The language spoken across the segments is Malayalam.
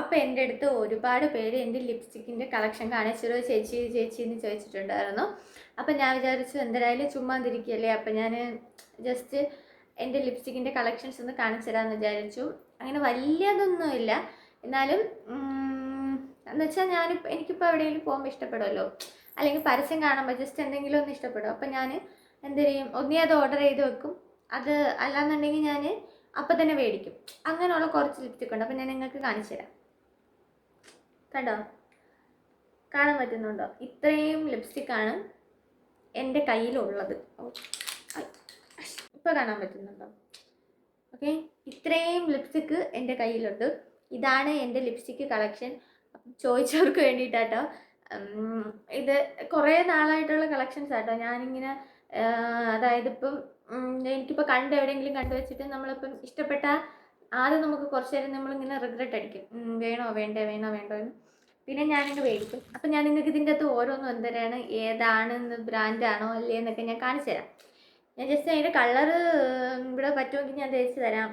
അപ്പോൾ എന്റെ അടുത്ത് ഒരുപാട് പേര് എന്റെ ലിപ്സ്റ്റിക്കിന്റെ കളക്ഷൻ കാണിച്ചിരുന്നു ചേച്ചി ചേച്ചി എന്ന് ചോദിച്ചിട്ടുണ്ടായിരുന്നു. അപ്പോൾ ഞാൻ വിചാരിച്ചു എന്തായാലും ചുമ്മാ തിരിക്കുകയല്ലേ അപ്പോൾ ഞാൻ ജസ്റ്റ് എന്റെ ലിപ്സ്റ്റിക്കിന്റെ കളക്ഷൻസ് ഒന്ന് കാണിച്ചു തരാമെന്ന് വിചാരിച്ചു. അങ്ങനെ വലിയതൊന്നുമില്ല. എന്നാലും എന്ന് വെച്ചാൽ ഞാനിപ്പോൾ എനിക്കിപ്പോൾ എവിടെയെങ്കിലും പോകുമ്പോൾ ഇഷ്ടപ്പെടുമല്ലോ അല്ലെങ്കിൽ പരസ്യം കാണുമ്പോൾ ജസ്റ്റ് എന്തെങ്കിലും ഒന്ന് ഇഷ്ടപ്പെടും. അപ്പോൾ ഞാൻ എന്ത് ചെയ്യും? ഒന്നേ അത് ഓർഡർ ചെയ്ത് വെക്കും. അത് അല്ലാന്നുണ്ടെങ്കിൽ ഞാൻ അപ്പം തന്നെ മേടിക്കും. അങ്ങനെയുള്ള കുറച്ച് ലിപ്സ്റ്റിക് ഉണ്ട്. അപ്പം ഞാൻ നിങ്ങൾക്ക് കാണിച്ചു തരാം കണ്ടോ? കാണാൻ പറ്റുന്നുണ്ടോ? ഇത്രയും ലിപ്സ്റ്റിക്കാണ് എന്റെ കയ്യിലുള്ളത്. ഇപ്പോൾ കാണാൻ പറ്റുന്നുണ്ടോ? ഓക്കെ ഇത്രയും ലിപ്സ്റ്റിക്ക് എന്റെ കയ്യിലുണ്ട്. ഇതാണ് എന്റെ ലിപ്സ്റ്റിക്ക് കളക്ഷൻ ചോദിച്ചവർക്ക് വേണ്ടിയിട്ടാട്ടോ. ഇത് കുറേ നാളായിട്ടുള്ള കളക്ഷൻസ് ആട്ടോ. ഞാനിങ്ങനെ അതായത് ഇപ്പം എനിക്കിപ്പോൾ കണ്ട് എവിടെയെങ്കിലും കണ്ടു വെച്ചിട്ട് നമ്മളിപ്പം ഇഷ്ടപ്പെട്ട ആദ്യം നമുക്ക് കുറച്ച് നേരം നമ്മളിങ്ങനെ റിഗ്രറ്റ് അടിക്കും. വേണോ വേണ്ടേ വേണോ വേണ്ടോ എന്ന്. പിന്നെ ഞാനിങ്ങ് മേടിക്കും. അപ്പം ഞാൻ നിങ്ങൾക്ക് ഇതിന്റെ അകത്ത് ഓരോന്നും എന്തരാണ് ബ്രാൻഡ് ബ്രാൻഡാണോ അല്ലേ എന്നൊക്കെ ഞാൻ കാണിച്ചു തരാം. ഞാൻ ജസ്റ്റ് അതിന്റെ കളർ ഇവിടെ പറ്റുമെങ്കിൽ ഞാൻ തേച്ച് തരാം.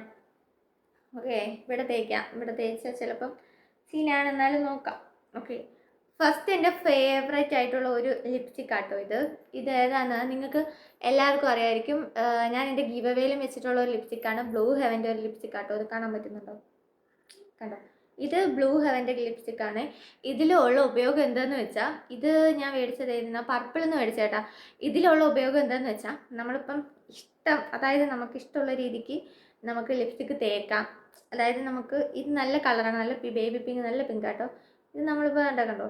ഓക്കെ ഇവിടെ തേക്കാം. ഇവിടെ തേച്ചാൽ ചിലപ്പം സീനാണെന്നാലും നോക്കാം. ഓക്കെ ഫസ്റ്റ് എന്റെ ഫേവറേറ്റ് ആയിട്ടുള്ള ഒരു ലിപ്സ്റ്റിക് ആട്ടോ ഇത്. ഇത് ഏതാണ് നിങ്ങൾക്ക് എല്ലാവർക്കും അറിയായിരിക്കും. ഞാൻ എന്റെ ഗീവവേലും വെച്ചിട്ടുള്ള ഒരു ലിപ്സ്റ്റിക്കാണ് ബ്ലൂ ഹെവന്റെ ഒരു ലിപ്സ്റ്റിക് ആട്ടോ. ഇത് കാണാൻ പറ്റുന്നുണ്ടോ? കണ്ടോ? ഇത് ബ്ലൂ ഹെവന്റെ ലിപ്സ്റ്റിക് ആണ്. ഇതിലുള്ള ഉപയോഗം എന്താന്ന് വെച്ചാൽ ഇത് ഞാൻ മേടിച്ചത് ഏതിനാ പർപ്പിൾ എന്ന് മേടിച്ച മേടിച്ചേട്ടാ ഇതിലുള്ള ഉപയോഗം എന്താന്ന് വെച്ചാൽ നമ്മളിപ്പം ഇഷ്ടം അതായത് നമുക്ക് ഇഷ്ടമുള്ള രീതിക്ക് നമുക്ക് ലിപ്സ്റ്റിക് തേക്കാം. അതായത് നമുക്ക് ഇത് നല്ല കളറാണ് നല്ല ബേബി പിങ്ക് നല്ല പിങ്ക് ആട്ടോ ഇത് നമ്മളിപ്പോൾ കണ്ടോ? കണ്ടോ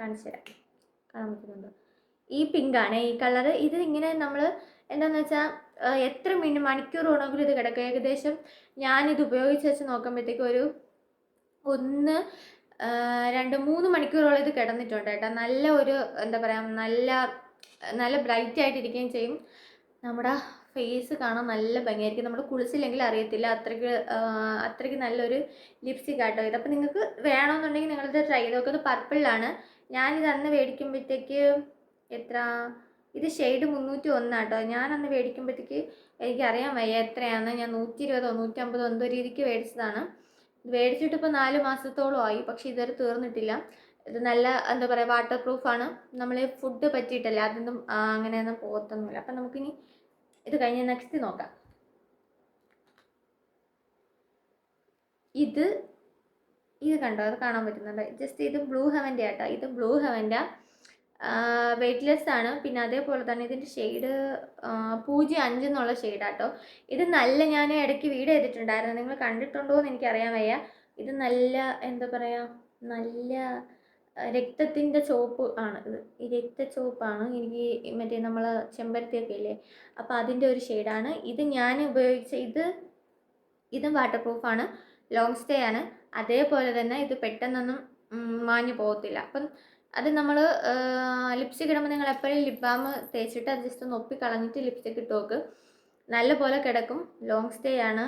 കാണിച്ചു തരാം. കാണാൻ പറ്റുന്നുണ്ടോ? ഈ പിങ്കാണ് ഈ കളർ ഇത് ഇങ്ങനെ നമ്മൾ എന്താണെന്ന് വെച്ചാൽ എത്ര മിനിറ്റ് മണിക്കൂർ വേണമെങ്കിലും ഇത് കിടക്കും. ഏകദേശം ഞാനിത് ഉപയോഗിച്ച് വെച്ച് നോക്കുമ്പോഴത്തേക്കും ഒരു ഒന്ന് രണ്ട് മൂന്ന് മണിക്കൂറോളം ഇത് കിടന്നിട്ടുണ്ട് കേട്ടോ. നല്ല ഒരു എന്താ പറയുക നല്ല നല്ല ബ്രൈറ്റ് ആയിട്ടിരിക്കുകയും ചെയ്യും. നമ്മുടെ ഫേസ് കാണാൻ നല്ല ഭംഗിയായിരിക്കും. നമ്മൾ കുളിച്ചില്ലെങ്കിൽ അറിയത്തില്ല. അത്രയ്ക്ക് അത്രയ്ക്ക് നല്ലൊരു ലിപ്സ്റ്റിക് ആട്ടോ ഇത്. അപ്പോൾ നിങ്ങൾക്ക് വേണമെന്നുണ്ടെങ്കിൽ നിങ്ങളിത് ട്രൈ ചെയ്ത് നോക്കുക ഇത് പർപ്പിളിലാണ് ഞാനിത് അന്ന് മേടിക്കുമ്പോഴത്തേക്ക് എത്ര? ഇത് ഷെയ്ഡ് മുന്നൂറ്റി ഒന്നാട്ടോ ഞാൻ അന്ന് മേടിക്കുമ്പോഴത്തേക്ക് എനിക്കറിയാൻ വയ്യ എത്രയാണ് ഞാൻ നൂറ്റി ഇരുപതോ നൂറ്റമ്പതോ എന്തോ രീതിക്ക് മേടിച്ചതാണ്. മേടിച്ചിട്ട് ഇപ്പോൾ നാല് മാസത്തോളം ആയി. പക്ഷേ ഇതുവരെ തീർന്നിട്ടില്ല. ഇത് നല്ല എന്താ പറയുക വാട്ടർ പ്രൂഫാണ് നമ്മൾ ഫുഡ് പറ്റിയിട്ടല്ല? അതൊന്നും അങ്ങനെയൊന്നും പോകത്തൊന്നുമില്ല. അപ്പം നമുക്കിനി ഇത് കഴിഞ്ഞ് നെക്സ്റ്റ് നോക്കാം. ഇത് ഇത് കണ്ടോ? അത് കാണാൻ പറ്റുന്നുണ്ട്? ജസ്റ്റ് ഇത് ബ്ലൂ ഹെവന്റെ ആട്ടോ. ഇത് ബ്ലൂ ഹെവന്റെ വെയ്റ്റ്ലെസ് ആണ്. പിന്നെ അതേപോലെ തന്നെ ഇതിന്റെ ഷെയ്ഡ് പൂജ്യം അഞ്ച് എന്നുള്ള ഷെയ്ഡാട്ടോ ഇത് നല്ല ഞാൻ ഇടയ്ക്ക് വീട് ചെയ്തിട്ടുണ്ടായിരുന്നു. നിങ്ങൾ കണ്ടിട്ടുണ്ടോ എന്ന് എനിക്കറിയാൻ വയ്യ. ഇത് നല്ല എന്താ പറയുക നല്ല രക്തത്തിന്റെ ചോപ്പ് ആണ് ഇത്. ഈ രക്തച്ചോപ്പാണ് എനിക്ക് മറ്റേ നമ്മൾ ചെമ്പരത്തിയൊക്കെ ഇല്ലേ? അപ്പോൾ അതിന്റെ ഒരു ഷെയ്ഡാണ് ഇത് ഞാൻ ഉപയോഗിച്ച ഇത് ഇതും വാട്ടർ പ്രൂഫാണ് ലോങ് സ്റ്റേ ആണ്. അതേപോലെ തന്നെ ഇത് പെട്ടെന്നൊന്നും മാഞ്ഞു പോകത്തില്ല. അപ്പം അത് നമ്മൾ ലിപ്സ്റ്റിക് ഇടുമ്പോൾ നിങ്ങൾ എപ്പോഴും ലിപ് ബാം തേച്ചിട്ട് അത് ജസ്റ്റ് ഒന്ന് ഒപ്പി കളഞ്ഞിട്ട് ലിപ്സ്റ്റിക് ഇട്ട് നോക്ക്. നല്ല പോലെ കിടക്കും. ലോങ് സ്റ്റേ ആണ്.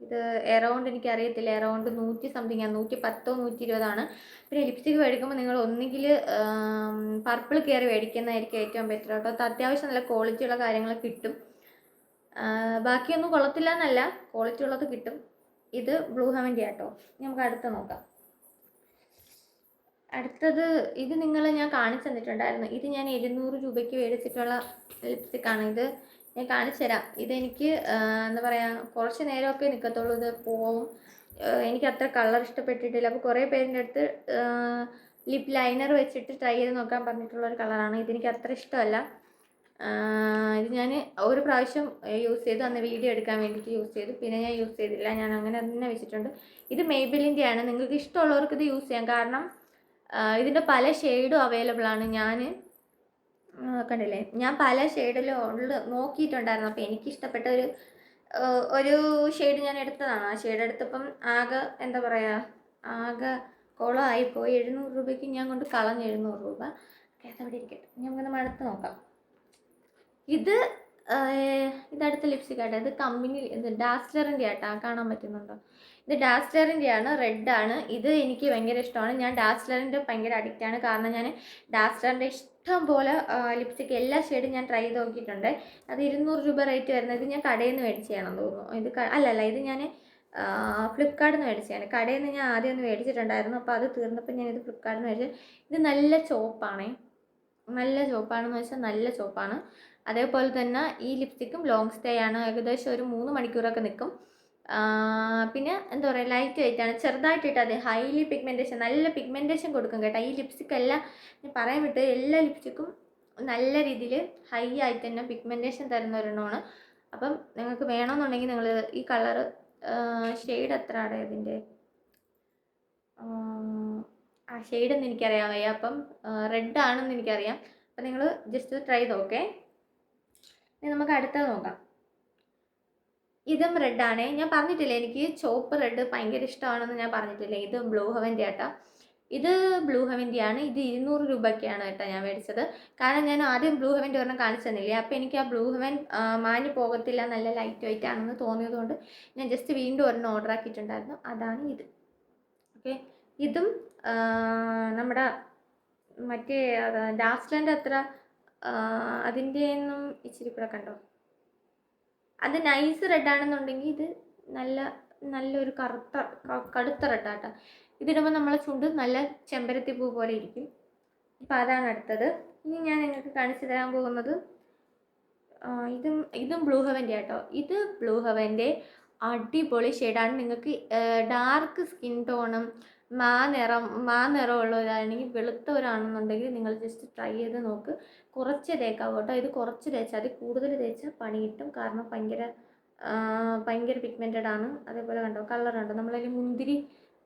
ഇത് എറൗണ്ട് എനിക്കറിയത്തില്ല. എറൗണ്ട് നൂറ്റി സംതിങ് ആണ് നൂറ്റി പത്തോ നൂറ്റി ഇരുപതാണ് പിന്നെ ലിപ്സ്റ്റിക് മേടിക്കുമ്പോൾ നിങ്ങൾ ഒന്നുകിൽ പർപ്പിൾ കയറി മേടിക്കുന്നതായിരിക്കും ഏറ്റവും ബെറ്റർ കേട്ടോ അത് അത്യാവശ്യം നല്ല ക്വാളിറ്റിയുള്ള കാര്യങ്ങൾ കിട്ടും. ബാക്കിയൊന്നും കൊള്ളത്തില്ല എന്നല്ല. ക്വാളിറ്റി ഉള്ളത് കിട്ടും. ഇത് ബ്ലൂ ഹെവന്റെ ആട്ടോ നമുക്ക് അടുത്ത് നോക്കാം. അടുത്തത് ഇത് നിങ്ങൾ ഞാൻ കാണിച്ചു തന്നിട്ടുണ്ടായിരുന്നു. ഇത് ഞാൻ എഴുന്നൂറ് രൂപയ്ക്ക് മേടിച്ചിട്ടുള്ള ലിപ്സ്റ്റിക്കാണ് ഇത് ഞാൻ കാണിച്ചു തരാം. ഇതെനിക്ക് എന്താ പറയുക കുറച്ച് നേരമൊക്കെ നിൽക്കത്തുള്ളൂ ഇത് പോവും. എനിക്ക് അത്ര കളർ ഇഷ്ടപ്പെട്ടിട്ടില്ല. അപ്പോൾ കുറേ പേരിന്റെ അടുത്ത് ലിപ് ലൈനർ വെച്ചിട്ട് ട്രൈ ചെയ്ത് നോക്കാൻ പറഞ്ഞിട്ടുള്ള ഒരു കളറാണ് ഇതെനിക്ക് അത്ര ഇഷ്ടമല്ല. ഇത് ഞാൻ ഒരു പ്രാവശ്യം യൂസ് ചെയ്തു അന്ന് വീഡിയോ എടുക്കാൻ വേണ്ടിയിട്ട് യൂസ് ചെയ്തു. പിന്നെ ഞാൻ യൂസ് ചെയ്തില്ല. ഞാൻ അങ്ങനെ തന്നെ വെച്ചിട്ടുണ്ട്. ഇത് മെയ്ബിലിന്റെ ആണ് നിങ്ങൾക്ക് ഇഷ്ടമുള്ളവർക്ക് ഇത് യൂസ് ചെയ്യാം. കാരണം ഇതിന്റെ പല ഷെയ്ഡും അവൈലബിൾ ആണ്. ഞാൻ കണ്ടില്ലേ? ഞാൻ പല ഷെയ്ഡിലും ഉള്ള നോക്കിയിട്ടുണ്ടായിരുന്നു. അപ്പോൾ എനിക്ക് ഇഷ്ടപ്പെട്ട ഒരു ഒരു ഷെയ്ഡ് ഞാൻ എടുത്തതാണ്. ആ ഷെയ്ഡ് എടുത്തപ്പം ആകെ എന്താ പറയുക ആകെ കുളമായിപ്പോയി എഴുന്നൂറ് രൂപയ്ക്ക് ഞാൻ കൊണ്ട് കളഞ്ഞ് എഴുന്നൂറ് രൂപ. അതവിടെ ഇരിക്കട്ടെ. നമുക്കൊന്ന് മടുത്ത് നോക്കാം. ഇത് ഇതടുത്ത ലിപ്സ്റ്റിക് ഇത് കമ്പനി ഇത് ഡാസ്ലറിന്റെ ആട്ടാ. കാണാൻ പറ്റുന്നുണ്ടോ? ഇത് റെഡാണ്. റെഡ് ആണ് ഇത് എനിക്ക് ഭയങ്കര ഇഷ്ടമാണ്. ഞാൻ ഡാസ്ലറിന്റെ ഭയങ്കര അഡിക്റ്റ് ആണ്. കാരണം ഞാൻ ഡാസ്ലറിന്റെ ഇഷ്ടം പോലെ ലിപ്സ്റ്റിക് എല്ലാ ഷെയ്ഡും ഞാൻ ട്രൈ ചെയ്ത് നോക്കിയിട്ടുണ്ട്. അത് ഇരുന്നൂറ് രൂപ റേറ്റ് വരുന്നത് ഞാൻ കടയിൽ നിന്ന് മേടിച്ചതാണെന്ന് തോന്നുന്നു. ഇത് അല്ലല്ല ഇത് ഞാൻ ഫ്ലിപ്കാർട്ടിൽ നിന്ന് മേടിച്ചതാണ്. കടയിൽ നിന്ന് ഞാൻ ആദ്യം ഒന്ന് മേടിച്ചിട്ടുണ്ടായിരുന്നു. അപ്പോൾ അത് തീർന്നപ്പോൾ ഞാനിത് ഫ്ലിപ്കാർട്ടിൽ നിന്ന് മേടിച്ചത് ഇത് നല്ല ചോപ്പാണേ. നല്ല ചോപ്പാണെന്ന് വെച്ചാൽ നല്ല ചോപ്പാണ്. അതേപോലെ തന്നെ ഈ ലിപ്സ്റ്റിക്കും ലോങ് സ്റ്റേ ആണ്. ഏകദേശം ഒരു മൂന്ന് മണിക്കൂറൊക്കെ നിൽക്കും പിന്നെ എന്താ പറയുക ലൈറ്റ് വെയിറ്റാണ് ചെറുതായിട്ടിട്ട് അത് ഹൈലി പിഗ്മെന്റേഷൻ നല്ല പിഗ്മെന്റേഷൻ കൊടുക്കും കേട്ടോ. ഈ ലിപ്സ്റ്റിക് എല്ലാം ഞാൻ പറയാൻ വിട്ട് എല്ലാ ലിപ്സ്റ്റിക്കും നല്ല രീതിയിൽ ഹൈ ആയിട്ട് തന്നെ പിഗ്മെന്റേഷൻ തരുന്ന ഒരെണ്ണമാണ്. അപ്പം നിങ്ങൾക്ക് വേണമെന്നുണ്ടെങ്കിൽ നിങ്ങൾ ഈ കളർ ഷെയ്ഡ് എത്ര ആണ് ഇതിന്റെ? ആ ഷെയ്ഡെന്ന് എനിക്കറിയാൻ വയ്യ. അപ്പം റെഡ് ആണെന്ന് എനിക്കറിയാം. അപ്പം നിങ്ങൾ ജസ്റ്റ് ട്രൈ ചെയ്ത് ഇനി നമുക്ക് അടുത്തത് നോക്കാം. ഇതും റെഡാണ് ഞാൻ പറഞ്ഞിട്ടില്ലേ എനിക്ക് ചോപ്പ് റെഡ് ഭയങ്കര ഇഷ്ടമാണെന്ന് ഞാൻ പറഞ്ഞിട്ടില്ലേ? ഇത് ബ്ലൂ ഹവന്റെ ആട്ടോ. ഇത് ബ്ലൂ ഹവന്റെ ആണ്. ഇത് ഇരുന്നൂറ് രൂപയ്ക്കാണ് കേട്ടോ ഞാൻ മേടിച്ചത്. കാരണം ഞാൻ ആദ്യം ബ്ലൂ ഹെവന്റെ ഒരെണ്ണം കാണിച്ചു തന്നില്ലേ? അപ്പോൾ എനിക്ക് ആ ബ്ലൂ ഹവൻ മാഞ്ഞു പോകത്തില്ല നല്ല ലൈറ്റ് വെയിറ്റ് ആണെന്ന് തോന്നിയതുകൊണ്ട് ഞാൻ ജസ്റ്റ് വീണ്ടും ഒരെണ്ണം ഓർഡർ ആക്കിയിട്ടുണ്ടായിരുന്നു. അതാണ് ഇത്. ഓക്കെ ഇതും നമ്മുടെ മറ്റേ ഡാസ്ലന്റെ അത്ര അതിന്റെ ഒന്നും ഇച്ചിരി കൂടെ കണ്ടോ? അത് നൈസ് റെഡ് ആണെന്നുണ്ടെങ്കിൽ ഇത് നല്ല നല്ലൊരു കറുത്ത കടുത്ത റെഡാട്ടോ ഇതിടുമ്പോൾ നമ്മളെ ചുണ്ട് നല്ല ചെമ്പരത്തി പൂ പോലെ ഇരിക്കും. അപ്പം അതാണ് അടുത്തത്. ഇനി ഞാൻ നിങ്ങൾക്ക് കാണിച്ചു തരാൻ പോകുന്നത് ഇതും ഇതും ബ്ലൂ ഹെവന്റെ ആട്ടോ. ഇത് ബ്ലൂ ഹെവന്റെ അടിപൊളി ഷെയ്ഡാണ് നിങ്ങൾക്ക് ഡാർക്ക് സ്കിൻ ടോണും മാ നിറം മാ നിറമുള്ളവരാണെങ്കിൽ വെളുത്തവരാണെന്നുണ്ടെങ്കിൽ നിങ്ങൾ ജസ്റ്റ് ട്രൈ ചെയ്ത് നോക്ക്. കുറച്ച് തേക്കാവും കേട്ടോ. ഇത് കുറച്ച് തേച്ചാൽ അത് കൂടുതൽ തേച്ചാൽ പണി കിട്ടും. കാരണം ഭയങ്കര ഭയങ്കര പിഗ്മെന്റഡ് ആണ്. അതേപോലെ കണ്ടോ? കളർ കണ്ടോ? നമ്മളതിൽ മുന്തിരി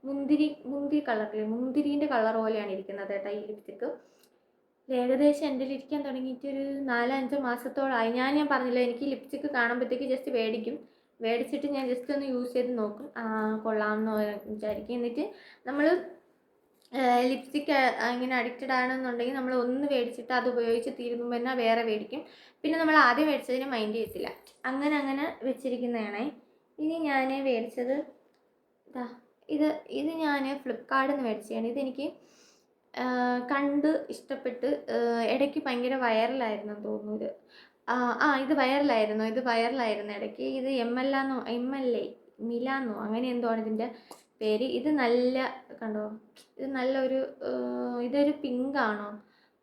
മുന്തിരി മുന്തിരി കളറില്ലേ മുന്തിരീന്റെ കളർ പോലെയാണ് ഇരിക്കുന്നത് കേട്ടോ ഈ ലിപ്സ്റ്റിക്ക് ഏകദേശം എന്റെ ഇരിക്കാൻ തുടങ്ങിയിട്ട് ഒരു നാലഞ്ച് മാസത്തോളമായി ഞാൻ ഞാൻ പറഞ്ഞില്ല എനിക്ക് ലിപ്സ്റ്റിക്ക് കാണുമ്പോഴത്തേക്ക് ജസ്റ്റ് മേടിക്കും മേടിച്ചിട്ട് ഞാൻ ജസ്റ്റ് ഒന്ന് യൂസ് ചെയ്ത് നോക്കും. കൊള്ളാമെന്ന് വിചാരിക്കും. എന്നിട്ട് നമ്മൾ ലിപ്സ്റ്റിക്ക് ഇങ്ങനെ അഡിക്റ്റഡ് ആണെന്നുണ്ടെങ്കിൽ നമ്മൾ ഒന്ന് മേടിച്ചിട്ട് അത് ഉപയോഗിച്ച് തീരുമ്പോൾ തന്നെ വേറെ മേടിക്കും. പിന്നെ നമ്മൾ ആദ്യം മേടിച്ചതിന് മൈൻഡ് ചെയ്യത്തില്ല. അങ്ങനെ അങ്ങനെ വെച്ചിരിക്കുന്നതാണേ. ഇനി ഞാൻ മേടിച്ചത് ഇതാ ഇത് ഇത് ഞാൻ ഫ്ലിപ്കാർട്ടിൽ നിന്ന് മേടിച്ചതാണ്. ഇതെനിക്ക് കണ്ട് ഇഷ്ടപ്പെട്ട് ഇടയ്ക്ക് ഭയങ്കര വൈറലായിരുന്നു തോന്നുന്നു ഇത്. ആ ഇത് വൈറലായിരുന്നു ഇത് വൈറലായിരുന്നു ഇടയ്ക്ക് ഇത് എം എൽ ആന്നോ എം എൽ എ മിലാന്നോ അങ്ങനെ എന്തോ ആണ് ഇതിന്റെ പേര്. ഇത് നല്ല കണ്ടോ? ഇത് നല്ലൊരു ഇതൊരു പിങ്കാണോ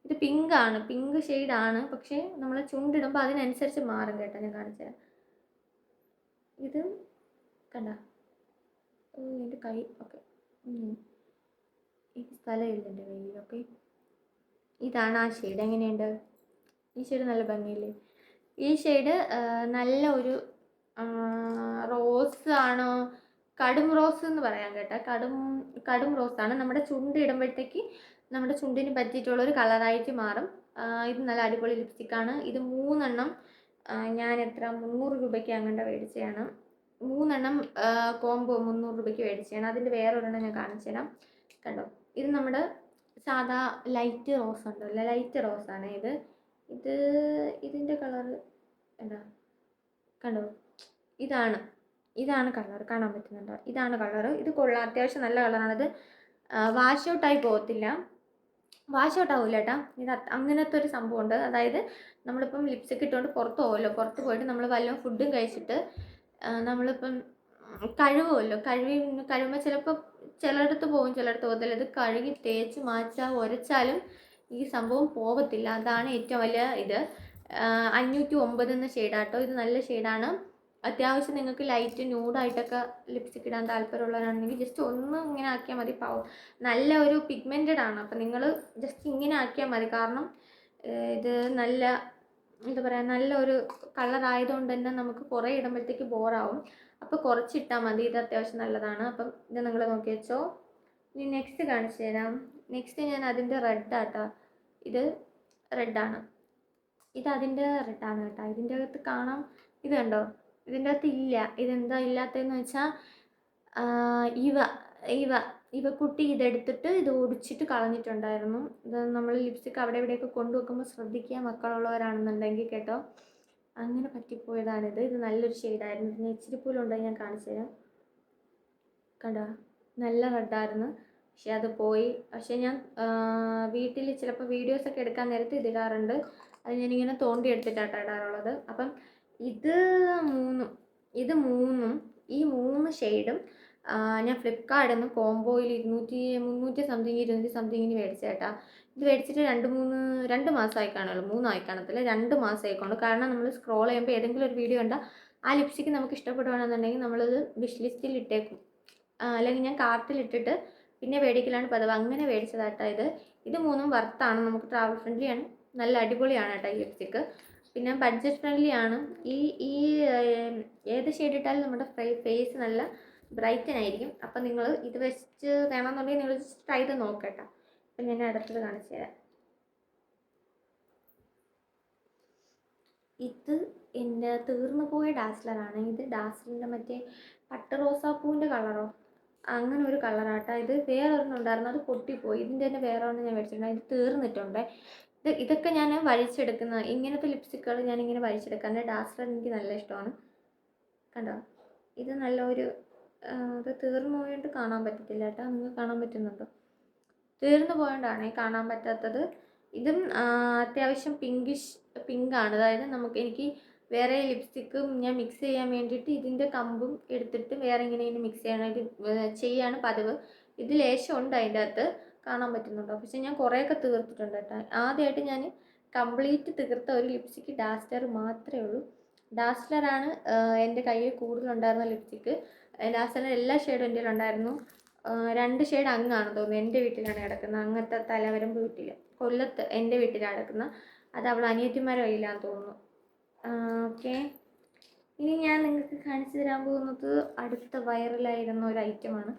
ഇത് പിങ്ക് ആണ്. പിങ്ക് ആണ്. പക്ഷേ നമ്മൾ ചുണ്ടിടുമ്പോൾ അതിനനുസരിച്ച് മാറും കേട്ടോ. ഞാൻ കാണിച്ചു തരാം. ഇത് കണ്ട? എന്റെ കൈ. ഓക്കെ. ഈ സ്ഥലമില്ല എന്റെ കയ്യിൽ. ഓക്കെ. ഇതാണ് ആ ഷെയ്ഡ് എങ്ങനെയുണ്ട്? ഈ ഷെയ്ഡ് നല്ല ഭംഗിയില്ലേ? ഈ ഷെയ്ഡ് നല്ല ഒരു റോസ് ആണോ? കടും റോസ് എന്ന് പറയാൻ കേട്ടോ. കടും കടും റോസാണ് നമ്മുടെ ചുണ്ട് ഇടുമ്പോഴത്തേക്ക് നമ്മുടെ ചുണ്ടിന് പറ്റിയിട്ടുള്ള ഒരു കളറായിട്ട് മാറും. ഇത് നല്ല അടിപൊളി ലിപ്സ്റ്റിക്കാണ് ഇത് മൂന്നെണ്ണം ഞാൻ എത്ര മുന്നൂറ് രൂപയ്ക്ക് അങ്ങോട്ട് മേടിച്ചതാണ്. മൂന്നെണ്ണം കോംബോ മുന്നൂറ് രൂപയ്ക്ക് മേടിച്ചതാണ്. അതിന്റെ വേറൊരെണ്ണം ഞാൻ കാണിച്ചു തരാം. കണ്ടോ? ഇത് നമ്മുടെ സാധാ ലൈറ്റ് റോസ് അല്ല ലൈറ്റ് റോസാണ് ഇത്. ഇത് ഇതിന്റെ കളർ എന്താ? കണ്ടോ? ഇതാണ്. ഇതാണ് കളർ കാണാൻ പറ്റുന്നുണ്ടോ. ഇതാണ് കളർ ഇത് കൊള്ളാം. അത്യാവശ്യം നല്ല കളറാണിത് വാഷ് ഔട്ടായി പോകത്തില്ല. വാഷ് ഔട്ട് ആവില്ല കേട്ടോ. ഇത് അങ്ങനത്തെ ഒരു സംഭവമുണ്ട്. അതായത് നമ്മളിപ്പം ലിപ്സ്റ്റിക് ഇട്ടുകൊണ്ട് പുറത്ത് പോകുമല്ലോ പുറത്ത് പോയിട്ട് നമ്മൾ വല്ല ഫുഡും കഴിച്ചിട്ട് നമ്മളിപ്പം കഴുകുമല്ലോ കഴുകി കഴിയുമ്പോൾ ചിലപ്പോൾ ചിലയിടത്ത് പോകും ചിലയിടത്ത് പോകത്തില്ല. ഇത് കഴുകി തേച്ച് മാച്ചാൽ ഉരച്ചാലും ഈ സംഭവം പോകത്തില്ല. അതാണ് ഏറ്റവും വലിയ ഇത്. അഞ്ഞൂറ്റി ഒമ്പത് എന്ന ഷെയ്ഡാട്ടോ ഇത് നല്ല ഷെയ്ഡാണ് അത്യാവശ്യം നിങ്ങൾക്ക് ലൈറ്റ് ന്യൂഡായിട്ടൊക്കെ ലിപ്സ്റ്റിക് ഇടാൻ താല്പര്യമുള്ളവരാണെങ്കിൽ ജസ്റ്റ് ഒന്ന് ഇങ്ങനെ ആക്കിയാൽ മതി പാവം നല്ല ഒരു പിഗ്മെന്റഡ് ആണ്. അപ്പം നിങ്ങൾ ജസ്റ്റ് ഇങ്ങനെ ആക്കിയാൽ മതി. കാരണം ഇത് നല്ല എന്താ പറയുക നല്ലൊരു കളർ ആയതുകൊണ്ട് തന്നെ നമുക്ക് കുറേ ഇടുമ്പോഴത്തേക്ക് ബോറാവും അപ്പോൾ കുറച്ചിട്ടാൽ മതി. ഇത് അത്യാവശ്യം നല്ലതാണ്. അപ്പം ഇത് നിങ്ങൾ നോക്കി വെച്ചോ. ഇനി നെക്സ്റ്റ് കാണിച്ചു തരാം. നെക്സ്റ്റ് ഞാൻ അതിന്റെ റെഡ് ആട്ടോ. ഇത് റെഡാണ് ഇത് അതിന്റെ റെഡാണ് കേട്ടോ. ഇതിന്റെ അകത്ത് കാണാം. ഇത് കണ്ടോ? ഇതിന്റെ അകത്ത് ഇല്ല. ഇതെന്താ ഇല്ലാത്തതെന്ന് വെച്ചാൽ ഇവ ഇവ ഇവ കുട്ടി ഇതെടുത്തിട്ട് ഇത് ഒടിച്ചിട്ട് കളഞ്ഞിട്ടുണ്ടായിരുന്നു. ഇത് നമ്മൾ ലിപ്സ്റ്റിക് അവിടെ ഇവിടെയൊക്കെ കൊണ്ടുവെക്കുമ്പോൾ ശ്രദ്ധിക്കുക മക്കളുള്ളവരാണെന്നുണ്ടെങ്കിൽ കേട്ടോ. അങ്ങനെ പറ്റിപ്പോയതാണിത്. ഇത് നല്ലൊരു ഷെയ്ഡായിരുന്നു. ഇതിന് ഇച്ചിരി പോലും ഉണ്ടെങ്കിൽ ഞാൻ കാണിച്ചു തരാം. കണ്ടോ? നല്ല റെഡായിരുന്നു. പക്ഷെ അത് പോയി. പക്ഷെ ഞാൻ വീട്ടിൽ ചിലപ്പോൾ വീഡിയോസൊക്കെ എടുക്കാൻ നേരത്ത് ഇതിടാറുണ്ട്. അത് ഞാനിങ്ങനെ തോണ്ടി എടുത്തിട്ടാട്ടോ ഇടാറുള്ളത്. അപ്പം ഇത് മൂന്നും ഇത് മൂന്നും ഈ മൂന്ന് ഷെയ്ഡും ഞാൻ ഫ്ലിപ്കാർട്ടിൽ നിന്ന് കോംബോയിൽ ഇരുന്നൂറ്റി മുന്നൂറ്റി സംതിങ് ഇരുന്നൂറ്റി സംതിങ്ങിന് മേടിച്ച കേട്ടാ ഇത് മേടിച്ചിട്ട് രണ്ട് മൂന്ന് രണ്ട് മാസമായി കാണുള്ളൂ മൂന്നായി കാണത്തില്ല രണ്ട് മാസമായിക്കൊണ്ട് കാരണം നമ്മൾ സ്ക്രോൾ ചെയ്യുമ്പോൾ ഏതെങ്കിലും ഒരു വീഡിയോ കണ്ടാൽ ആ ലിപ്സ്റ്റിക്ക് നമുക്ക് ഇഷ്ടപ്പെടുകയാണെന്നുണ്ടെങ്കിൽ നമ്മളത് വിഷ് ലിസ്റ്റിൽ ഇട്ടേക്കും. അല്ലെങ്കിൽ ഞാൻ കാർട്ടിൽ ഇട്ടിട്ട് പിന്നെ മേടിക്കലാണ് പതിവ്. അങ്ങനെ മേടിച്ചതായിട്ടാണ് ഇത്. ഇത് മൂന്നും വർത്താണ് നമുക്ക് ട്രാവൽ ഫ്രണ്ട്ലിയാണ് നല്ല അടിപൊളിയാണ് കേട്ടോ ഈ ലിപ്സ്റ്റിക്ക് പിന്നെ ബഡ്ജറ്റ് ഫ്രണ്ട്ലി ആണ്. ഈ ഈ ഏത് ഷെയ്ഡ് ഇട്ടാലും നമ്മുടെ ഫേസ് നല്ല ബ്രൈറ്റൻ ആയിരിക്കും. അപ്പം നിങ്ങൾ ഇത് വെച്ച് വേണമെന്നുണ്ടെങ്കിൽ നിങ്ങൾ ജസ്റ്റ് ട്രൈ ചെയ്ത് നോക്കട്ടോ. അപ്പം ഞാൻ അടുത്തത് കാണിച്ചു തരാം. ഇത് എന്റെ തീർന്നു പോയ ഡാസ്ലറാണ് ഇത് ഡാസ്ലറിന്റെ മറ്റേ പട്ട് റോസാപ്പൂവിന്റെ കളറോ അങ്ങനെ ഒരു കളറാട്ടോ ഇത് വേറെ ഒരെണ്ണം ഉണ്ടായിരുന്നു. അത് പൊട്ടിപ്പോയി. ഇതിന്റെ തന്നെ വേറെ ഒരെണ്ണം ഞാൻ മേടിച്ചിട്ടുണ്ട്. ഇത് തീർന്നിട്ടുണ്ട്. ഇത് ഇതൊക്കെ ഞാൻ വഴിച്ചെടുക്കുന്ന ഇങ്ങനത്തെ ലിപ്സ്റ്റിക്കുകൾ ഞാനിങ്ങനെ എന്റെ ഡാസ്ലർ എനിക്ക് നല്ല ഇഷ്ടമാണ്. കണ്ടോ? ഇത് നല്ലൊരു ഇത് തീർന്നു പോയിട്ട് കാണാൻ പറ്റത്തില്ല കേട്ടോ. നിങ്ങൾക്ക് കാണാൻ പറ്റുന്നുണ്ടോ? തീർന്നു പോയോണ്ടാണ് കാണാൻ പറ്റാത്തത് ഇതും അത്യാവശ്യം പിങ്കിഷ് പിങ്കാണ് അതായത് നമുക്ക് എനിക്ക് വേറെ ലിപ്സ്റ്റിക്കും ഞാൻ മിക്സ് ചെയ്യാൻ വേണ്ടിയിട്ട് ഇതിന്റെ കമ്പും എടുത്തിട്ട് വേറെ ഇങ്ങനെ ഇതിന് മിക്സ് ചെയ്യാനായിട്ട് ചെയ്യാണ് പതിവ്. ഇത് ലേശം ഉണ്ട് അതിന്റെ അകത്ത്. കാണാൻ പറ്റുന്നുണ്ടോ. പക്ഷെ ഞാൻ കുറേയൊക്കെ തീർത്തിട്ടുണ്ട് കേട്ടോ. ആദ്യമായിട്ട് ഞാൻ കംപ്ലീറ്റ് തീർത്ത ഒരു ലിപ്സ്റ്റിക്ക് ഡാസ്റ്റർ മാത്രമേ ഉള്ളൂ. ഡാസ്ലറാണ് എന്റെ കയ്യിൽ കൂടുതലുണ്ടായിരുന്ന ലിപ്സ്റ്റിക്ക് ഡാസ്ലറിന്റെ എല്ലാ ഷെയ്ഡും എന്റെ ഉണ്ടായിരുന്നു രണ്ട് ഷെയ്ഡ് അങ്ങാണ് തോന്നുന്നു. എന്റെ വീട്ടിലാണ് കിടക്കുന്നത്. അങ്ങനത്തെ തലവരമ്പ് വീട്ടിൽ കൊല്ലത്ത് എന്റെ വീട്ടിലാണ് കിടക്കുന്നത്. അത് അവൾ അനിയത്തിമാരെ കയ്യിലാന്ന് തോന്നുന്നു. ഓക്കെ ഇനി ഞാൻ നിങ്ങൾക്ക് കാണിച്ചു തരാൻ പോകുന്നത് അടുത്ത വൈറലായിരുന്ന ഒരു ഐറ്റമാണ്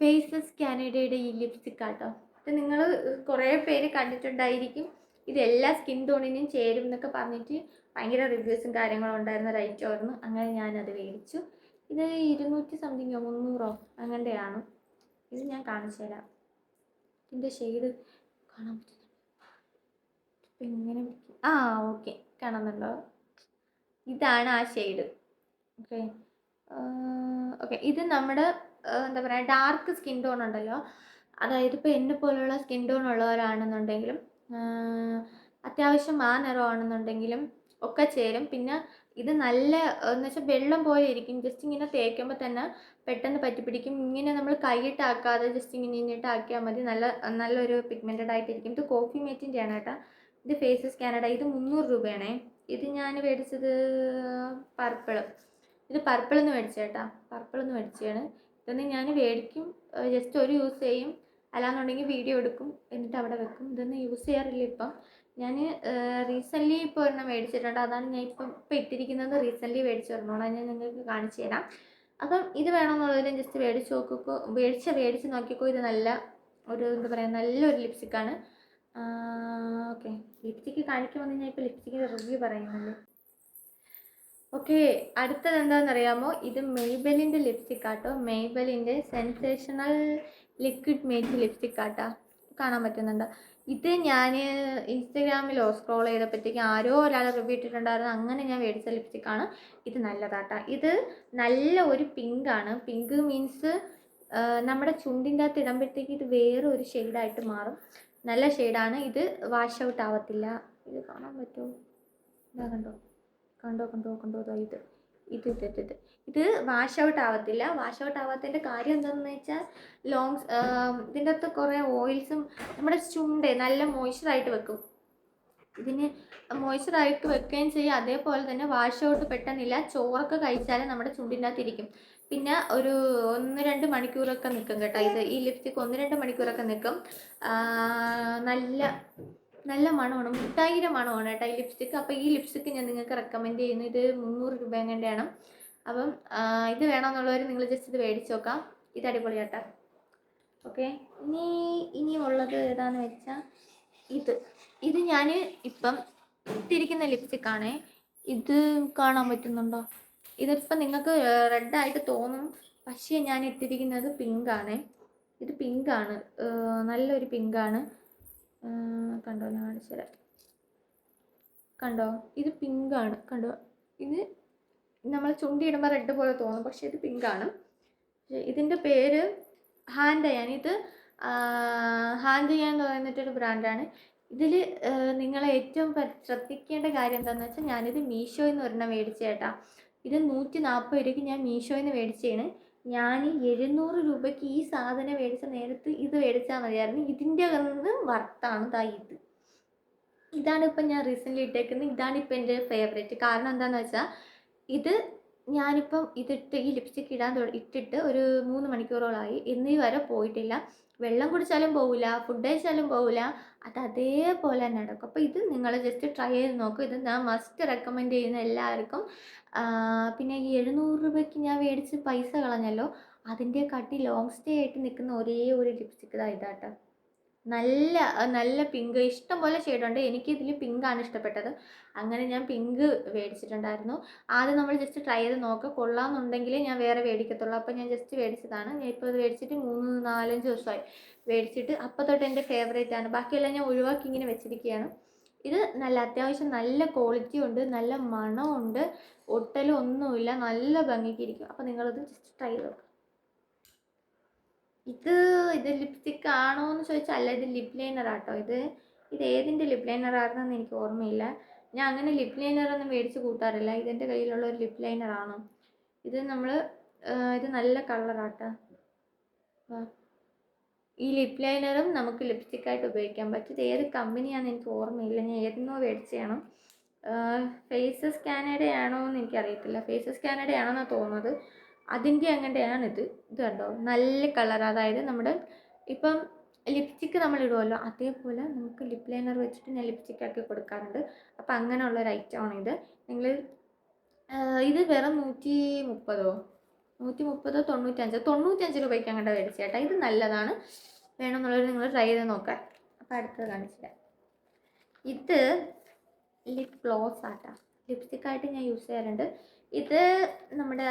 ഫേസസ് കാനഡയുടെ ഈ ലിപ്സ്റ്റിക് ആട്ടോ. ഇത് നിങ്ങൾ കുറേ പേര് കണ്ടിട്ടുണ്ടായിരിക്കും. ഇത് എല്ലാ സ്കിൻ ടോണിനും ചേരും എന്നൊക്കെ പറഞ്ഞിട്ട് ഭയങ്കര റിവ്യൂസും കാര്യങ്ങളും ഉണ്ടായിരുന്ന ഒരു ഓർന്ന് അങ്ങനെ ഞാനത് മേടിച്ചു. ഇത് ഇരുന്നൂറ്റി സംതിങ്ങോ മുന്നൂറോ അങ്ങനെയാണ് ഇത് ഞാൻ കാണിച്ചു തരാം. ഇതിന്റെ ഷെയ്ഡ് കാണാൻ പറ്റുന്നുണ്ട്? ഇപ്പം എങ്ങനെ ആ ഓക്കെ കാണുന്നുണ്ടോ? ഇതാണ് ആ ഷെയ്ഡ് ഓക്കെ ഓക്കെ ഇത് നമ്മുടെ എന്താ പറയുക ഡാർക്ക് സ്കിൻ ടോൺ ഉണ്ടല്ലോ. അതായത് ഇപ്പോൾ എന്നെ പോലുള്ള സ്കിൻ ടോൺ ഉള്ളവരാണെന്നുണ്ടെങ്കിലും അത്യാവശ്യം ആ നിറമാണെന്നുണ്ടെങ്കിലും ഒക്കെ ചേരും. പിന്നെ ഇത് നല്ല എന്ന് വെച്ചാൽ വെള്ളം പോലെ ഇരിക്കും. ജസ്റ്റ് ഇങ്ങനെ തേക്കുമ്പോൾ തന്നെ പെട്ടെന്ന് പറ്റിപ്പിടിക്കും. ഇങ്ങനെ നമ്മൾ കൈയിട്ടാക്കാതെ ജസ്റ്റ് ഇങ്ങനെ ഇങ്ങോട്ട് ആക്കിയാൽ മതി. നല്ല നല്ലൊരു പിഗ്മെന്റഡ് ആയിട്ടിരിക്കും. ഇത് കോഫി മേറ്റിന്റെ ആണ് കേട്ടോ. ഇത് ഫേസസ് കാനഡ ഇത് മുന്നൂറ് രൂപയാണേ. ഇത് ഞാൻ മേടിച്ചത് പർപ്പിൾ ഇത് പർപ്പിൾ എന്ന് മേടിച്ചേട്ടാ പർപ്പിൾ എന്ന് മേടിച്ചതാണ്. ഇതൊന്നും ഞാൻ മേടിക്കും ജസ്റ്റ് ഒരു യൂസ് ചെയ്യും. അല്ലാന്നുണ്ടെങ്കിൽ വീഡിയോ എടുക്കും. എന്നിട്ട് അവിടെ വെക്കും. ഇതൊന്നും യൂസ് ചെയ്യാറില്ല ഇപ്പം. ഞാൻ റീസെന്റ്ലി ഇപ്പോൾ ഒരെണ്ണം മേടിച്ചിട്ടുണ്ട്. അതാണ് ഞാൻ ഇപ്പം ഇപ്പം ഇട്ടിരിക്കുന്നത് റീസെന്റ്ലി മേടിച്ച ഒരെണ്ണമാണ്. ഞാൻ നിങ്ങൾക്ക് കാണിച്ചു തരാം. അപ്പം ഇത് വേണമെന്നുള്ളവരും ജസ്റ്റ് മേടിച്ച് നോക്കിക്കോ. മേടിച്ച മേടിച്ച് നോക്കിക്കോ. ഇത് നല്ല ഒരു എന്താ പറയുക നല്ലൊരു ലിപ്സ്റ്റിക്കാണ് ഓക്കെ ലിപ്സ്റ്റിക്ക് കാണിക്കുമ്പോൾ ഞാൻ ഇപ്പോൾ ലിപ്സ്റ്റിക്കിന്റെ റിവ്യൂ പറയുന്നുള്ളൂ ഓക്കെ അടുത്തത് എന്താണെന്ന് അറിയാമോ ഇത് മെയ്ബലിന്റെ ലിപ്സ്റ്റിക് ആട്ടോ. മെയ്ബലിന്റെ സെൻസേഷണൽ ലിക്വിഡ് മേറ്റ് ലിപ്സ്റ്റിക് ആട്ടാ. കാണാൻ പറ്റുന്നുണ്ട്. ഇത് ഞാൻ ഇൻസ്റ്റഗ്രാമിലോ സ്ക്രോൾ ചെയ്തപ്പോഴത്തേക്ക് ആരോ ഒരാൾ റിവ്യൂ ഇട്ടിട്ടുണ്ടായിരുന്നു. അങ്ങനെ ഞാൻ മേടിച്ച ലിപ്സ്റ്റിക്കാണ് ഇത് നല്ലതാട്ടാ. ഇത് നല്ല ഒരു പിങ്കാണ് പിങ്ക് മീൻസ് നമ്മുടെ ചുണ്ടിന്റെ അകത്ത് ഇടുമ്പോഴത്തേക്ക് ഇത് വേറെ ഒരു ഷെയ്ഡായിട്ട് മാറും. നല്ല ഷെയ്ഡാണ് ഇത് വാഷ് ഔട്ട് ആവത്തില്ല. ഇത് കാണാൻ പറ്റുമോ? ഇതാ കണ്ടോ? കണ്ടോ കണ്ടോ കണ്ടോ ദാ ഇത്. ഇത് ഇത് ഇത് ഇത്. ഇത് വാഷ് ഔട്ട് ആവത്തില്ല. വാഷ് ഔട്ട് ആവാത്തതിന്റെ കാര്യം എന്താണെന്ന് വെച്ചാൽ ലോങ്സ് ഇതിന്റെ അകത്ത് കുറേ ഓയിൽസും നമ്മുടെ ചുണ്ട് നല്ല മോയ്സ്ചറായിട്ട് വെക്കും. ഇതിന് മോയ്സ്ചറായിട്ട് വെക്കുകയും ചെയ്യും. അതേപോലെ തന്നെ വാഷ് ഔട്ട് പെട്ടെന്നില്ല. ചോറൊക്കെ കഴിച്ചാൽ നമ്മുടെ ചുണ്ടിന്റെ അകത്തിരിക്കും പിന്നെ ഒരു ഒന്ന് രണ്ട് മണിക്കൂറൊക്കെ നിൽക്കും കേട്ടോ ഇത്. ഈ ലിപ്സ്റ്റിക്ക് ഒന്ന് രണ്ട് മണിക്കൂറൊക്കെ നിൽക്കും. നല്ല നല്ല മണമാണ്. മുട്ടായിര മണമാണ് കേട്ടോ ഈ ലിപ്സ്റ്റിക്ക് അപ്പോൾ ഈ ലിപ്സ്റ്റിക്ക് ഞാൻ നിങ്ങൾക്ക് റെക്കമെൻഡ് ചെയ്യുന്നു. ഇത് മുന്നൂറ് രൂപ എങ്ങനെയാണ് അപ്പം ഇത് വേണമെന്നുള്ളവർ നിങ്ങൾ ജസ്റ്റ് ഇത് മേടിച്ച് നോക്കാം. ഇത് അടിപൊളി കേട്ടോ. ഓക്കെ ഇനി ഇനിയുള്ളത് ഏതാണെന്ന് വെച്ചാൽ ഇത്. ഇത് ഞാൻ ഇപ്പം ഇട്ടിരിക്കുന്ന ലിപ്സ്റ്റിക്കാണേ ഇത് കാണാൻ പറ്റുന്നുണ്ടോ? ഇതിപ്പം നിങ്ങൾക്ക് റെഡായിട്ട് തോന്നും. പക്ഷേ ഞാൻ ഇട്ടിരിക്കുന്നത് പിങ്കാണ് ഇത് പിങ്കാണ് നല്ലൊരു പിങ്കാണ് കണ്ടോ ഞാൻ കാണിച്ചു തരാം. കണ്ടോ ഇത് പിങ്കാണ് കണ്ടോ ഇത് നമ്മൾ ചുണ്ടിയിടുമ്പോൾ റെഡ് പോലെ തോന്നും പക്ഷേ ഇത് പിങ്കാണ് ഇതിന്റെ പേര് ഹാൻഡ് ചെയ്യാൻ ഇത് ഹാൻഡ് ചെയ്യാൻ എന്ന് പറയുന്നിട്ടൊരു ബ്രാൻഡാണ് ഇതിൽ നിങ്ങൾ ഏറ്റവും ശ്രദ്ധിക്കേണ്ട കാര്യം എന്താണെന്ന് വെച്ചാൽ ഞാനിത് മീഷോയിൽ നിന്ന് ഒരെണ്ണം മേടിച്ചേട്ടാ ഇത് നൂറ്റി നാൽപ്പത് രൂപയ്ക്ക് ഞാൻ മീഷോയിൽ നിന്ന് മേടിച്ചതാണ്. ഞാൻ എഴുന്നൂറ് രൂപയ്ക്ക് ഈ സാധനം മേടിച്ച നേരത്ത് ഇത് മേടിച്ചാൽ മതിയായിരുന്നു. ഇതിന്റെ നിന്ന് വർത്താണ് ദാ ഇത് ഇതാണ് ഇപ്പം ഞാൻ റീസെന്റ്ലി ഇട്ടേക്കുന്നത് ഇതാണ് ഇപ്പം എന്റെ ഫേവറേറ്റ് കാരണം എന്താണെന്ന് വെച്ചാൽ ഇത് ഞാനിപ്പം ഇതിട്ട് ഈ ലിപ്സ്റ്റിക്ക് ഇടാൻ ഇട്ടിട്ട് ഒരു മൂന്ന് മണിക്കൂറോളമായി ഇന്നീ വരെ പോയിട്ടില്ല. വെള്ളം കുടിച്ചാലും പോവില്ല ഫുഡ് കഴിച്ചാലും പോവില്ല അത് അതേപോലെ തന്നെ നടക്കും. അപ്പോൾ ഇത് നിങ്ങൾ ജസ്റ്റ് ട്രൈ ചെയ്ത് നോക്കും. ഇത് ഞാൻ മസ്റ്റ് റെക്കമെൻഡ് ചെയ്യുന്ന എല്ലാവർക്കും. പിന്നെ ഈ എഴുന്നൂറ് രൂപയ്ക്ക് ഞാൻ മേടിച്ച് പൈസ കളഞ്ഞല്ലോ അതിന്റെ കട്ടി ലോങ് സ്റ്റേ ആയിട്ട് നിൽക്കുന്ന ഒരേ ഒരു ലിപ്സ്റ്റിക്ക് ഇതാ ഇതാട്ടോ. നല്ല നല്ല പിങ്ക് ഇഷ്ടം പോലെ ഷെയ്ഡുണ്ട് എനിക്ക് ഇതിൽ പിങ്കാണ് ഇഷ്ടപ്പെട്ടത്. അങ്ങനെ ഞാൻ പിങ്ക് മേടിച്ചിട്ടുണ്ടായിരുന്നു. ആദ്യം നമ്മൾ ജസ്റ്റ് ട്രൈ ചെയ്ത് നോക്കുക കൊള്ളാമെന്നുണ്ടെങ്കിൽ ഞാൻ വേറെ മേടിക്കത്തുള്ളൂ. അപ്പോൾ ഞാൻ ജസ്റ്റ് മേടിച്ചതാണ്. ഞാൻ ഇപ്പോൾ ഇത് മേടിച്ചിട്ട് മൂന്ന് നാലഞ്ച് ദിവസമായി മേടിച്ചിട്ട് അപ്പോൾ തൊട്ട് എന്റെ ഫേവറേറ്റ് ആണ്. ബാക്കിയെല്ലാം ഞാൻ ഒഴിവാക്കി ഇങ്ങനെ വെച്ചിരിക്കുകയാണ് ഇത് നല്ല അത്യാവശ്യം നല്ല ക്വാളിറ്റി ഉണ്ട്. നല്ല മണമുണ്ട്. ഒട്ടലും ഒന്നുമില്ല. നല്ല ഭംഗിക്ക് ഇരിക്കും. അപ്പോൾ നിങ്ങളത് ജസ്റ്റ് ട്രൈ ചെയ്ത് നോക്കുക ഇത് ഇത് ലിപ്സ്റ്റിക് ആണോ എന്ന് ചോദിച്ചാൽ അല്ല ഇത് ലിപ് ലൈനർ ആട്ടോ ഇത്. ഇത് ഏതിന്റെ ലിപ് ലൈനർ എനിക്ക് ഓർമ്മയില്ല. ഞാൻ അങ്ങനെ ലിപ് ലൈനർ ഒന്നും മേടിച്ച് കൂട്ടാറില്ല. ഇതെന്റെ കയ്യിലുള്ള ഒരു ലിപ് ലൈനർ ഇത് നമ്മൾ ഇത് നല്ല കളറാട്ടോ ഈ ലിപ് ലൈനറും നമുക്ക് ലിപ്സ്റ്റിക്കായിട്ട് ഉപയോഗിക്കാൻ പറ്റും. ഇത് ഏത് കമ്പനിയാണെന്ന് എനിക്ക് ഓർമ്മയില്ല. ഞാൻ ഏതെന്നോ മേടിച്ചതാണ് ഫേസ് സ്കാനേഡ ആണോ എന്ന് എനിക്കറിയത്തില്ല. ഫേസ് സ്കാനേഡ ആണോ എന്നാണ് തോന്നുന്നത്. അതിന്റെ അങ്ങനെയാണ് ഇത് കണ്ടോ? നല്ല കളർ അതായത് നമ്മുടെ ഇപ്പം ലിപ്സ്റ്റിക്ക് നമ്മൾ ഇടുമല്ലോ അതേപോലെ നമുക്ക് ലിപ് ലൈനർ വെച്ചിട്ട് ഞാൻ ലിപ്സ്റ്റിക് ആക്കി കൊടുക്കാറുണ്ട്. അപ്പം അങ്ങനെയുള്ള ഒരു ഇത്. നിങ്ങൾ ഇത് വെറും നൂറ്റി മുപ്പതോ? നൂറ്റി മുപ്പതോ തൊണ്ണൂറ്റഞ്ചോ? തൊണ്ണൂറ്റഞ്ച് രൂപയ്ക്ക് അങ്ങോട്ട് മേടിച്ചു ചേട്ടാ ഇത് നല്ലതാണ്. വേണമെന്നുള്ളവർ നിങ്ങൾ ട്രൈ ചെയ്ത് നോക്കാം. അപ്പം അടുത്തത് കാണിച്ചില്ല ഇത് ലിപ് ഗ്ലോസ് ആട്ടാ ലിപ്സ്റ്റിക്കായിട്ട് ഞാൻ യൂസ് ചെയ്യാറുണ്ട്. ഇത് നമ്മുടെ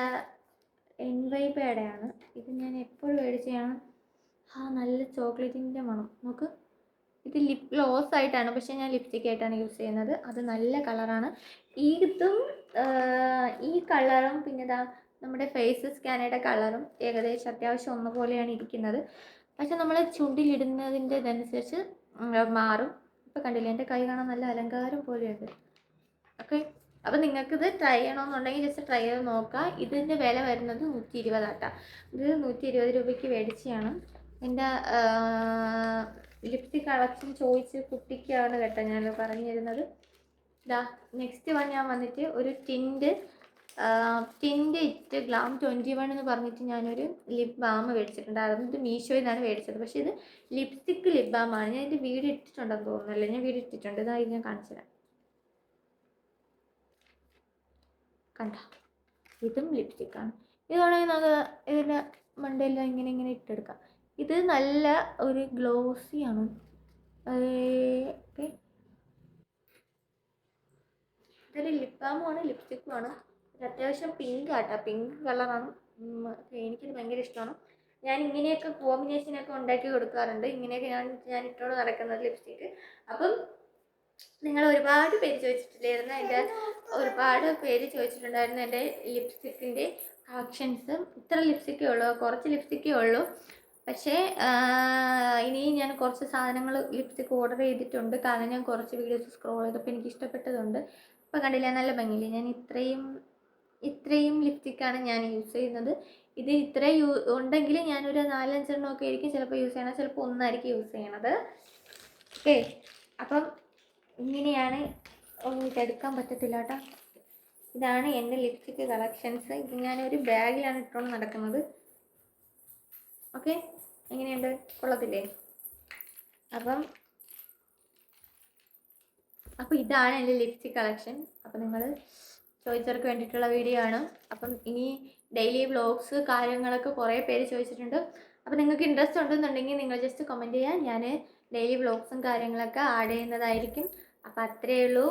എൻ വൈ പേടയാണ് ഇത് ഞാൻ എപ്പോഴും മേടിച്ചതാണ്. ആ നല്ല ചോക്ലേറ്റിന്റെ മണം. നോക്ക്. ഇത് ലിപ് ഗ്ലോസ് ആയിട്ടാണ് പക്ഷേ ഞാൻ ലിപ്സ്റ്റിക് ആയിട്ടാണ് യൂസ് ചെയ്യുന്നത്. അത് നല്ല കളറാണ്. ഇതും ഈ കളറും പിന്നെ ഇതാ നമ്മുടെ ഫേസ് സ്കാനയുടെ കളറും ഏകദേശം അത്യാവശ്യം ഒന്നുപോലെയാണ് ഇരിക്കുന്നത്. പക്ഷെ നമ്മൾ ചുണ്ടിലിടുന്നതിന്റെ ഇതനുസരിച്ച് മാറും. ഇപ്പം കണ്ടില്ലേ? എന്റെ കൈ കാണാൻ നല്ല അലങ്കാരം പോലെയുണ്ട് ഓക്കെ അപ്പം നിങ്ങൾക്കിത് ട്രൈ ചെയ്യണമെന്നുണ്ടെങ്കിൽ ജസ്റ്റ് ട്രൈ ചെയ്ത് നോക്കുക ഇതിന്റെ വില വരുന്നത് നൂറ്റി ഇരുപതാട്ടാ ഇത് നൂറ്റി ഇരുപത് രൂപയ്ക്ക് മേടിച്ചാണ് എന്റെ ലിപ്സ്റ്റിക് കളക്ഷൻ ചോദിച്ച് കുട്ടിക്കാണ് കേട്ടോ ഞാൻ പറഞ്ഞു തരുന്നത് ഇതാ നെക്സ്റ്റ് വൺ ഞാൻ വന്നിട്ട് ഒരു tint tint it glam twenty one എന്ന് പറഞ്ഞിട്ട് ഞാനൊരു ലിപ് ബാം മേടിച്ചിട്ടുണ്ടായിരുന്നു ഇത് മീഷോയിൽ നിന്നാണ് മേടിച്ചത് പക്ഷേ ഇത് ലിപ്സ്റ്റിക്ക് ലിപ് ബാമാണ് ഞാൻ ഇതിന്റെ വീട് ഇട്ടിട്ടുണ്ടെന്ന് തോന്നുന്നല്ലേ ഞാൻ വീട് ഇട്ടിട്ടുണ്ട്. ഇതാ ഞാൻ കാണിച്ചു തരാം കണ്ട? ഇതും ലിപ്സ്റ്റിക്കാണ് വേണമെങ്കിൽ നമുക്ക് ഇതിന്റെ മണ്ടയെല്ലാം ഇങ്ങനെ ഇങ്ങനെ ഇട്ടെടുക്കാം. ഇത് നല്ല ഒരു ഗ്ലോസിയാണ് ആണ്. ലിപ് ബാമുമാണ് ലിപ്സ്റ്റിക്കുമാണ് അത്യാവശ്യം പിങ്ക് ആട്ടോ. പിങ്ക് കളറാണ് എനിക്കിത് ഭയങ്കര ഇഷ്ടമാണ്. ഞാൻ ഇങ്ങനെയൊക്കെ കോമ്പിനേഷനൊക്കെ ഉണ്ടാക്കി കൊടുക്കാറുണ്ട്. ഇങ്ങനെയൊക്കെ ഞാൻ ഞാൻ ഇട്ടോട് നടക്കുന്നത് ലിപ്സ്റ്റിക്ക് അപ്പം നിങ്ങൾ ഒരുപാട് പേര് ചോദിച്ചിട്ടില്ലായിരുന്നു. എന്റെ ഒരുപാട് പേര് ചോദിച്ചിട്ടുണ്ടായിരുന്നു. എന്റെ ലിപ്സ്റ്റിക്കിന്റെ കളക്ഷൻസും ഇത്ര ലിപ്സ്റ്റിക്കേ ഉള്ളൂ. കുറച്ച് ലിപ്സ്റ്റിക്കേ ഉള്ളൂ. പക്ഷേ ഇനി ഞാൻ കുറച്ച് സാധനങ്ങൾ ലിപ്സ്റ്റിക്ക് ഓർഡർ ചെയ്തിട്ടുണ്ട്. കാരണം ഞാൻ കുറച്ച് വീഡിയോസ് സ്ക്രോൾ ചെയ്തപ്പോൾ എനിക്ക് ഇഷ്ടപ്പെട്ടതുണ്ട്. അപ്പോൾ കണ്ടില്ല നല്ല ഭംഗിയില്ല? ഞാൻ ഇത്രയും ഇത്രയും ലിപ്സ്റ്റിക്കാണ് ഞാൻ യൂസ് ചെയ്യുന്നത്. ഇത് ഇത്രയും യൂ ഉണ്ടെങ്കിൽ ഞാനൊരു നാലഞ്ചെണ്ണം ഒക്കെ ആയിരിക്കും ചിലപ്പോൾ യൂസ് ചെയ്യണം ചിലപ്പോൾ ഒന്നായിരിക്കും യൂസ് ചെയ്യണത്. ഓക്കെ അപ്പം ഇങ്ങനെയാണ് ഇതെടുക്കാൻ പറ്റത്തില്ല കേട്ടോ ഇതാണ് എന്റെ ലിപ്സ്റ്റിക് കളക്ഷൻസ് ഇത് ഞാനൊരു ബാഗിലാണ് ഇട്ടുകൊണ്ട് നടക്കുന്നത്. ഓക്കെ? എങ്ങനെയുണ്ട്? കൊള്ളത്തില്ലേ? അപ്പം അപ്പോൾ ഇതാണ് എന്റെ ലിപ്സ്റ്റിക് കളക്ഷൻ അപ്പം നിങ്ങൾ ചോദിച്ചവർക്ക് വേണ്ടിയിട്ടുള്ള വീഡിയോ ആണ്. അപ്പം ഇനി ഡെയിലി വ്ളോഗ്സ് കാര്യങ്ങളൊക്കെ കുറേ പേര് ചോദിച്ചിട്ടുണ്ട്. അപ്പോൾ നിങ്ങൾക്ക് ഇൻട്രസ്റ്റ് ഉണ്ടെന്നുണ്ടെങ്കിൽ നിങ്ങൾ ജസ്റ്റ് കമന്റ് ചെയ്യാം ഞാൻ ഡെയിലി വ്ളോഗ്സും കാര്യങ്ങളൊക്കെ ആഡ് ചെയ്യുന്നതായിരിക്കും. അപ്പോൾ അത്രയേ ഉള്ളൂ